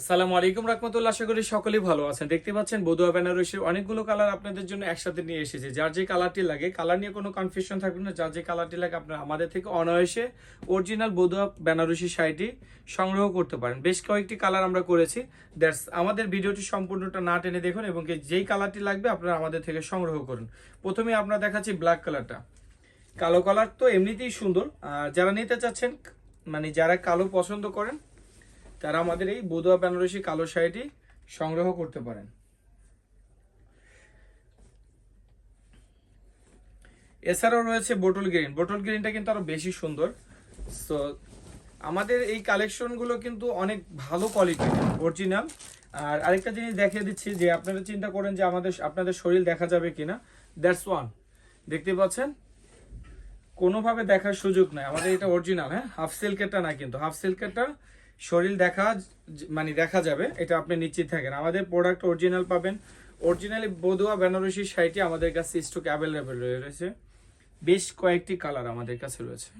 আসসালামু আলাইকুম রহমতুল্লাহ, আশা করি সকলেই ভালো আছেন। দেখতে পাচ্ছেন বদুয়া বেনারসির অনেকগুলো কালার আপনাদের জন্য একসাথে নিয়ে এসেছে। যার যে কালারটি লাগে, কালার নিয়ে কোনো কনফিউশন থাকবে না। যার যে কালারটি লাগে, আপনারা আমাদের থেকে অনায়াসে অরিজিনাল বদুয়া বেনারসি শাড়িটি সংগ্রহ করতে পারেন। বেশ কয়েকটি কালার আমরা করেছি। দ্যাটস আমাদের ভিডিওটি সম্পূর্ণটা না টেনে দেখুন এবং যেই কালারটি লাগবে, আপনারা আমাদের থেকে সংগ্রহ করুন। প্রথমে আমরা দেখাচ্ছি ব্ল্যাক কালারটা। কালো কালার তো এমনিতেই সুন্দর। আর যারা নিতে চাচ্ছেন মানে যারা কালো পছন্দ করেন তারা আমাদের এই বদুয়া বেনারসি কালো শাড়িটি সংগ্রহ করতে পারেন। এছাড়াও রয়েছে বোটল গ্রিন। বোটল গ্রিনটা কিন্তু আরও বেশি সুন্দর। সো আমাদের এই কালেকশনগুলো কিন্তু অনেক ভালো কোয়ালিটি অরিজিনাল আর আরেকটা জিনিস দেখিয়ে দিচ্ছি যে আপনারা চিন্তা করেন যে আমাদের, আপনাদের শরীর দেখা যাবে কিনা। দ্যাটস ওয়ান দেখতে পাচ্ছেন? কোনোভাবে দেখার সুযোগ নাই। আমাদের এটা অরিজিনাল হ্যাঁ? হাফ সিল্কেরটা না কিন্তু। হাফ সিল্কেরটা শরীর দেখা মানে দেখা যাবে, এটা আপনি নিশ্চিত থাকেন। আমাদের প্রোডাক্ট অরিজিনাল পাবেন। অরিজিনালি বদুয়া বেনারসি শাড়িটি আমাদের কাছে স্টক অ্যাভেলেবেল রয়েছে। বেশ কয়েকটি কালার আমাদের কাছে রয়েছে।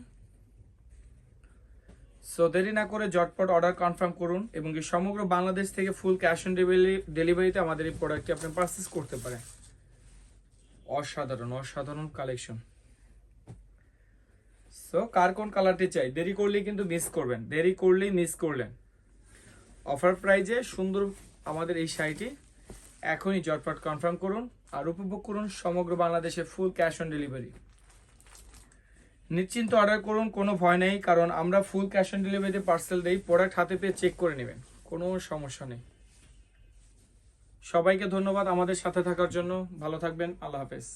সো দেরি না করে জটপট অর্ডার কনফার্ম করুন এবং কি সমগ্র বাংলাদেশ থেকে ফুল ক্যাশ অন ডেলিভারি ডেলিভারিতে আমাদের এই প্রোডাক্টটি আপনি পারচেস করতে পারেন। অসাধারণ অসাধারণ কালেকশন সো কার কোন কালারটি চাই? দেরি করলেই কিন্তু মিস করবেন। দেরি করলেই মিস করলেন। অফার প্রাইজে সুন্দর আমাদের এই শাড়িটি। এখনই জটপট কনফার্ম করুন আর উপভোগ করুন সমগ্র বাংলাদেশে ফুল ক্যাশ অন ডেলিভারি নিশ্চিন্ত অর্ডার করুন, কোনো ভয় নেই, কারণ আমরা ফুল ক্যাশ অন ডেলিভারিতে পার্সেল দেই প্রোডাক্ট হাতে পেয়ে চেক করে নেবেন। কোনো সমস্যা নেই। সবাইকে ধন্যবাদ আমাদের সাথে থাকার জন্য। ভালো থাকবেন। আল্লাহ হাফেজ।